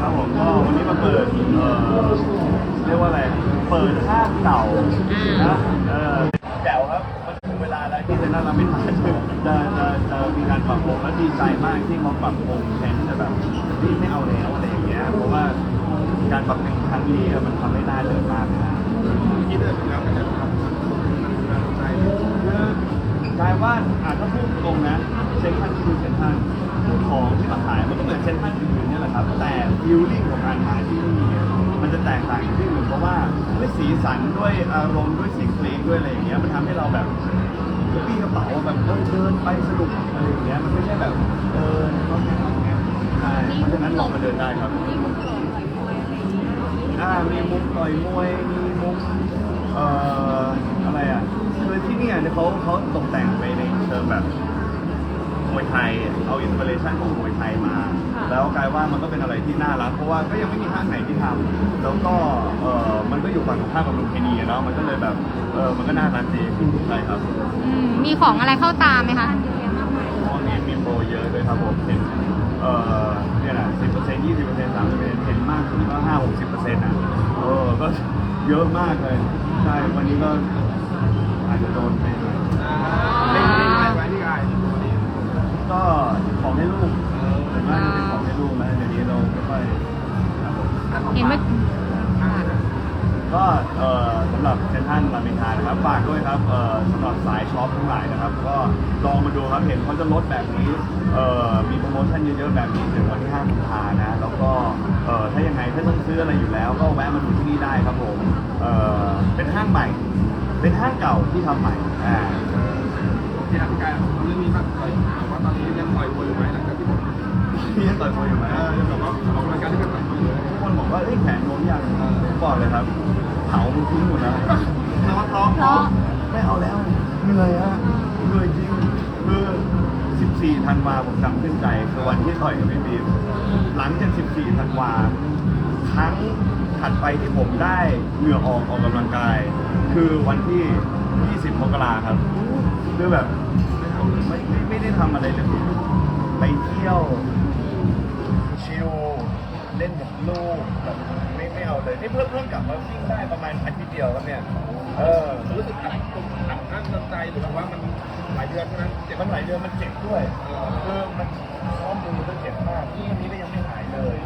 ครับผมก็วันนี้มาเปิดเอ่อเรียกว่าอะไร เปิดห้างเก่านะเออแจ๋วครับมันถึงเวลาแล้วที่เซนทรัลลามินทาจะจะจะจะมีการปรับปรุงและดีใจมากที่เขาปรับปรุงแทนที่จะแบบที่ไม่เอาแล้วอะไรอย่างเงี้ยเพราะว่าการปรับปรุงครั้งนี้มันทำให้ได้เลยมากนะ ที่เดินถึงแล้วมันจะทำมันใจ กลายว่าอาจจะพูดตรงนะเซนทรันคือเซนทรันของที่มาขายมันก็เหมือนเซนทรันอื่นๆเนี่ยแหละครับ แต่ฟิลลิ่งของการขายที่นี่เนี่ยมันจะแตกต่างที่อื่นเพราะว่าด้วยสีสันด้วยอารมณ์ด้วยเสียงเพลงด้วยอะไรอย่างเงี้ยมันทำให้เราแบบปี้กระเป๋าแบบเออเดินไปสนุกอะไรอย่างเงี้ยมันไม่ใช่แบบเออรถไม่ทำเงี้ยใช่เพราะฉะนั้นลองมาเดินได้ครับ อ่ามีมุมต่อยมวย มีมุมเอ่ออะไรอะ คือที่เนี่ยเนี่ยเขาเขาตกแต่งไปในเชิงแบบมวยไทย เอาอินสปิเรชันของมวยไทยมา แล้วกลายว่ามันก็เป็นอะไรที่น่ารักเพราะว่าก็ยังไม่มีห้างไหนที่ทำแล้วก็เออมันก็อยู่ฝั่งตรงข้ามกับลุมพินีอะเนาะมันก็เลยแบบเออมันก็น่ารักดีใช่ครับอืมมีของอะไรเข้าตาไหมคะ ห้องนี้มีโปรเยอะเลยครับผมเห็นเอ่อเนี่ยแหละสิบเปอร์เซ็นต์ยี่สิบเปอร์เซ็นต์สามสิบเปอร์เซ็นต์เห็นมากสุดก็ห้าหกสิบเปอร์เซ็นต์อะเออก็เยอะมากเลยใช่วันนี้ก็อาจจะโดนไปหน่อยเล่นเล่นอะไรไว้ที่กายตัวนี้ก็ของให้ลูกผมว่าจะเป็น ของให้ลูกแล้วเดี๋ยวนี้เราไม่ค่อยครับผมเห็นว่าก็เอ่อสำหรับเซนทรันรามอินทรานะครับฝากด้วยครับเอ่อสำหรับสายช็อปทั้งหลายนะครับ ก็ลองมาดูครับเห็นเขาจะลดแบบนี้เอ่อมีโปรโมชั่นเยอะๆแบบนี้ถึงวันที่5กุมภานะแล้วก็เอ่อถ้ายังไงถ้าต้องซื้ออะไรอยู่แล้ว ก็แวะมาดูที่นี่ได้ครับผมเอ่อเป็นห้างใหม่ เป็นห้างเก่าที่ทำใหม่อ่าที่อธิการเรื่องนี้มากต่อยว่าตอนนี้ยังต่อยมวยอยู่ไหม พี่ยังต่อยมวยอยู่ไหมแบบว่าออกกำลังกายที่เป็นต่อยมวยอยู่ทุกคนบอกว่าเอ้ยแขนโน้มยังผมบอกเลยครับเผามันทิ้งหมดแล้วเพราะเพราะเพราะไม่เอาแล้วเหนื่อยฮะเหนื่อยจริงคือ14ธันวาผมจำขึ้นใจคือวันที่ต่อยกับพี่บีมหลังจาก 14ธันวาครั้งถัดไปที่ผมได้เหงื่อออกออกกำลังกาย คือวันที่ 20มกราครับคือแบบไม่ไม่ไม่ได้ทำอะไรเลยไปเที่ยว ชิลเล่นกับลูกแบบไม่ไม่เอาเลยนี่เพิ่งเพิ่งกลับมาวิ่งได้ประมาณอาทิตย์เดียวครับเนี่ยเออรู้สึกอัดตุ่มอัดอั้นตันใจหรือว่ามันหลายเดือนเท่านั้นเจ็บมันหลายเดือนมันเจ็บด้วยคือมันซ้อมมือก็เจ็บมากที่วันนี้ก็ยังไม่หายเลย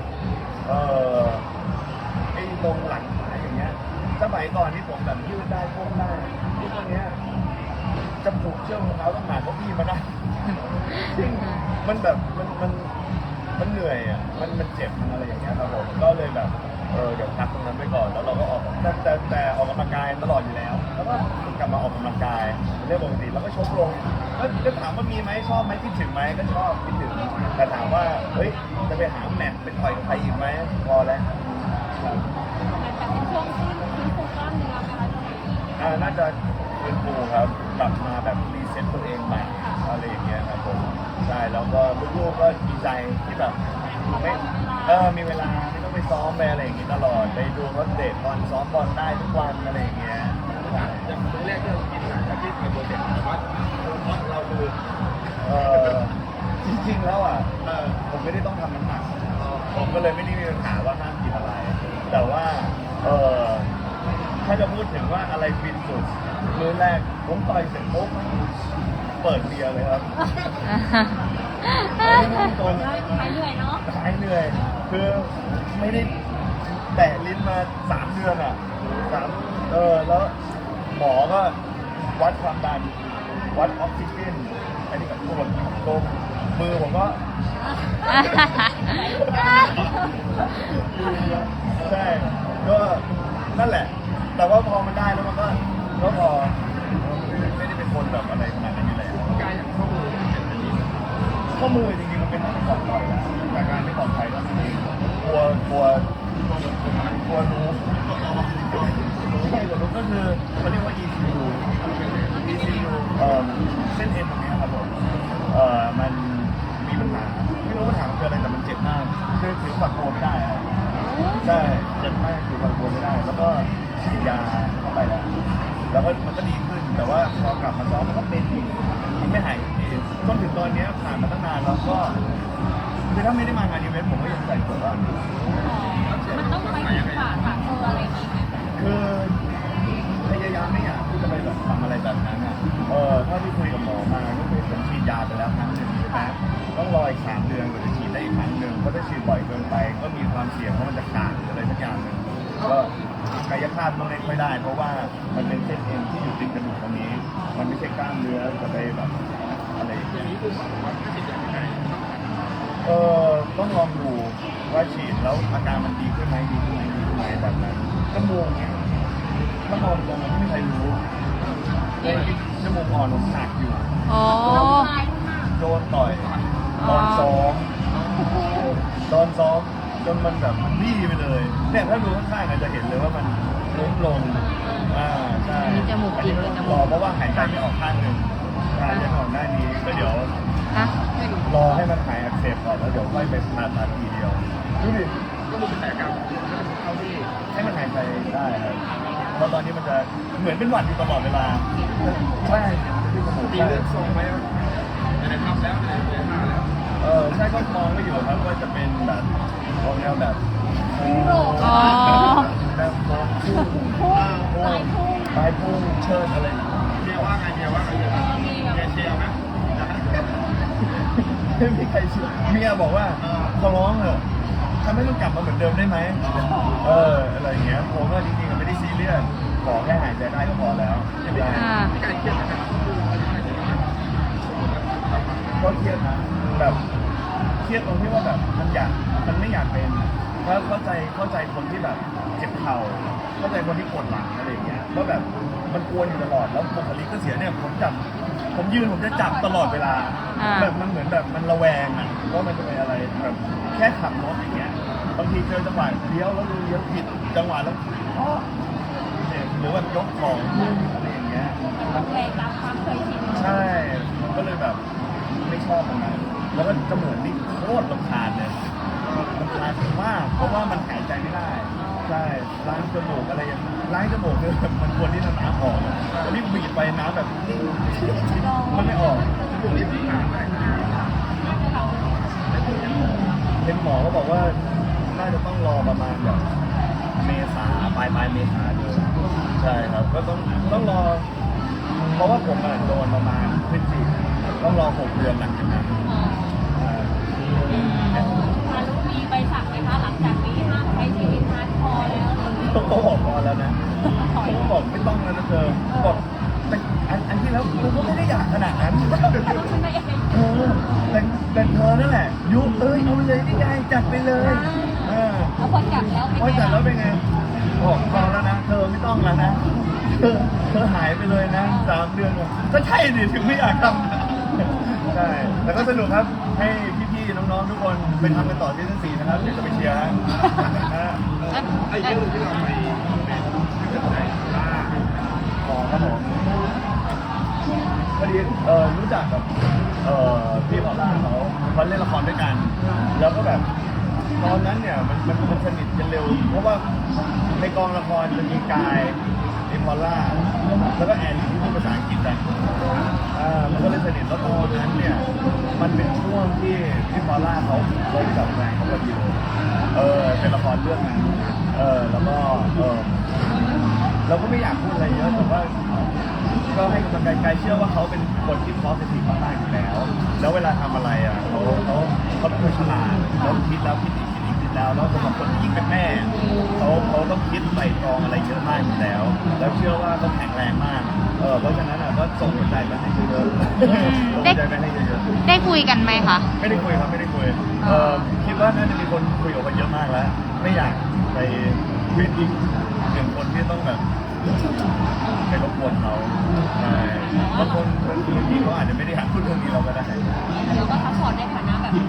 เออไอ้ตรงหลังขาอย่างเงี้ยสมัยก่อนที่ผมแบบยืดได้โค้งได้ที่ตรงเนี้ยจะผูกเชือกรองเท้าต้องหาเก้าอี้มาได้จริงมันแบบมันมัน มันเหนื่อยอะมันมันเจ็บมันอะไรอย่างเงี้ยครับผมก็เลยแบบเออเดี๋ยวพักตรงนั้นไปก่อนแล้วเราก็ออกแต่แต่แต่ออกกำลังกายตลอดอยู่แล้ว แล้วก็กลับมาออกกำลังกายเรื่องปกติแล้วก็ชกลงก็ก็ถามว่ามีไหมชอบไหมคิดถึงไหมก็ชอบคิดถึงแต่ถามว่าเฮ้ยจะไปหาแมทไปต่อยกับใครอีกไหมพอแล้วครับช่วงที่ฟื้นฟูกล้ามเนื้อไหมคะอ่าน่าจะฟื้นฟูครับกลับมาแบบรีเซ็ตตัวเองใหม่อะไรอย่างเงี้ยครับผม ใช่แล้วก็ลูกๆก็ดีใจที่แบบไม่เออมีเวลาไม่ต้องไปซ้อมไปอะไรอย่างงี้ตลอดไปดูเขาเตะบอลซ้อมบอลได้ทุกวันอะไรอย่างเงี้ยใช่อย่างตัวแรกที่เรากินหลังจากที่เป็นโปรเจกต์แต่ว่าเราดูเออจริงๆแล้วอะเออผมไม่ได้ต้องทำน้ำหนักผมก็เลยไม่ได้มีปัญหาว่าห้ามกินอะไร แต่ว่าเออถ้าจะพูดถึงว่าอะไรฟินสุดมื้อแรกผมต่อยเสร็จปุ๊บ เปิดเบียร์เลยครับตรงหายเหนื่อยเนาะหายเหนื่อย คือไม่ได้แตะลิ้นมาสามเดือนอะสามเออ แล้วหมอก็วัดความดัน วัดออกซิเจนอันนี้กับตรวจลมมือผมก็ใช่ก็นั่นแหละ แต่ว่าพอมันได้แล้วมันก็ มันเป็นเส้นเอ็นที่อยู่ติดกระดูกตรงนี้ มันไม่ใช่กล้ามเนื้อจะไปแบบอะไรอย่างเงี้ยอย่างนี้คือหมอว่าถ้าฉีดยาไม่ได้ต้องการเออต้องลองดูว่าฉีดแล้วอาการมันดีขึ้นไหมดีขึ้นไหมดีขึ้นไหมแบบนั้นจมูกเนี่ยถ้ามองตรงมันไม่มีใครรู้เลยจมูกอ่อนผมหักอยู่ อ๋อ โดนต่อยตอนซ้อมตอนซ้อมจนมันแบบมันบี้ไปเลยเนี่ยถ้าดูข้างๆอาจจะเห็นเลยว่ามัน ล้มลงอ่าใช่มีจมูกจริงมีจมูกรอเพราะว่าหายใจไม่ออกข้างหนึ่งหายใจไม่ออกด้านนี้ก็เดี๋ยว ฮะไม่รู้รอให้มันหายอักเสบก่อนแล้วเดี๋ยวค่อยไปผ่าตัดทีเดียวดูดิก็มันเป็นแต่การเข้าที่ให้มันหายใจได้ครับเพราะตอนนี้มันจะเหมือนเป็นหวัดอยู่ตลอดเวลาใช่ที่จมูกตีใช่เลือดทรงไหมในทำแล้วในในผ่าแล้วเออใช่ก็มองไม่อยู่ครับว่าจะเป็นแบบออกแนวแบบ อ๋อแบบมอง พุ่งพุ่งพุ่ลายพุ่งปลายพุ่งเชิดอะไรเมียว่าไงเมียว่าไงเมียมีแบบเมียเชียร์ไหมไม่มีใครเชื่อเมียบอกว่าขอร้องเถอทำให้มันกลับมาเหมือนเดิมได้ไหมเอออะไรอย่างเงี้ยผมก็จริงๆไม่ได้ซีเรียสขอแค่หายใจได้ก็พอแล้วอ่าที่การเครียดนะครับก็เครียดนะแบบเครียดตรงที่ว่าแบบมันอยากมันไม่อยากเป็น แล้วเข้าใจเข้าใจคนที่แบบเจ็บเข่าเข้าใจคนที่ปวดหลังอะไรอย่างเงี้ยว่าแบบมันกวนอยู่ตลอดแล้วบุคลิกก็เสียเนี่ยผมจับผมยืนผมจะจับตลอดเวลา อ่า แบบมันเหมือนแบบมันระแวงอะว่ามันจะเป็นอะไรแบบแค่ขับรถอย่างเงี้ยบางทีเจอจังหวะเลี้ยวแล้วเลี้ยวผิดจังหวะแล้วอ้อหรือว่ายกของอะไรอย่างเงี้ยมันแรงตามความเคยชินใช่ก็เลยแบบไม่ชอบมันนะแล้วก็จมูกนี่โคตรลำคาญเลย ลำคาญมากเพราะว่ามันหายใจไม่ได้ใช่ล้างจมูกอะไรอย่างล้างจมูกคือมันควรที่จะน้ำออกแต่นี่บีบไปน้ำแบบมันไม่ออกพวกนี้ที่ผ่าเห็นหมอก็บอกว่าน่าจะต้องรอประมาณแบบเมษาปลายปลายเมษาเลยใช่ครับ ก็ต้องต้องรอ เพราะว่าผมอะโดนประมาณพฤศจิกต้องรอหกเดือนหลังจากนั้น ต้องบอกพอแล้วนะผมบอกไม่ต้องแล้วนะเธอบอกแต่อันอันที่แล้วกูก็ไม่ได้อยากขนาดนั้นไม่ยังไงเธอแต่แต่เธอนั่นแหละยุเอ้ยเอาเลยนี่ไงจัดไปเลยเออแล้วคนจับแล้วเป็นพอไงจัดแล้วเป็นไงบอกพอแล้วนะเธอไม่ต้องแล้วนะเธอเธอหายไปเลยนะสามเดือนอะก็ใช่ดิถึงไม่อยากทำใช่แต่ก็สนุกครับให้พี่ๆน้องๆทุกคนไปทำกันต่อที่ซีซั่นสี่นะครับเดี๋ยวจะไปเชียร์ฮะ ไอ้เรื่องที่เราไปเป็นที่ไหนล่าอ๋อครับผมพอดีเออรู้จักกับเออพี่พอลล่าเขาเขาเล่นละครด้วยกัน แล้วก็แบบตอนนั้นเนี่ยมันมันมันสนิทกันเร็ว เพราะว่าในกองละครจะมีกายมีพอลล่าแล้วก็แอนที่พูดภาษาอังกฤษกันอ่ามันก็เลยสนิทแล้วตอนนั้นเนี่ยมันเป็นช่วงที่พี่พอลล่าเขาลงกับแรงเขาพอดีเลยเออเป็นละครเรื่องนั้นเออแล้วก็เออ เราก็ไม่อยากพูดอะไรเยอะแต่ว่า ก็ให้กำลังใจกายเชื่อว่าเขาเป็นคนที่ positive มากๆอยู่แล้ว แล้วเวลาทำอะไรอะเขาเขาเขาเป็นคนฉลาดแล้วคิดแล้วคิดอีกคิดอีกคิดแล้วแล้วสำหรับคนที่ยิ่งเป็นแม่เขาเขาต้องคิดไตร่ตรองอะไรเยอะมากอยู่แล้ว แล้วเชื่อว่าเขาแข็งแรงมากเออเพราะฉะนั้นอะก็ส่งหัวใจไปให้เยอะๆส่งหัวใจไปให้เยอะๆ ได้คุยกันไหมคะ ไม่ได้คุยครับไม่ได้คุยเอ่อคิดว่าน่าจะมีคนคุยออกมาเยอะมากแล้ว ไม่อยากไปเป็นอีกหนึ่ง บางคนบางทีเขาอาจจะไม่ได้อยากพูดเรื่องนี้เราก็ได้เราก็ซัพพอร์ตในฐานะแบบเป็น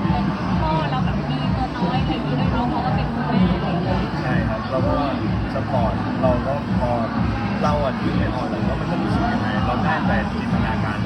พ่อเราแบบมีตัวน้อยอะไรอย่างนี้ด้วยเน้องเขาก็เป็นคุณแม่อะไรอย่างเงี้ยใช่ครับเราก็สปอร์ตเราก็พอเราอะคิดไม่ออนแล้วมันก็รู้สึกยังไงเราได้แต่จินตนาการ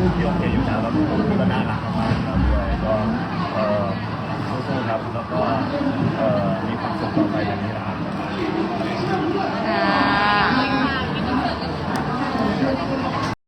รูปที่อยู่แล้วแล้วรูปบูรณะ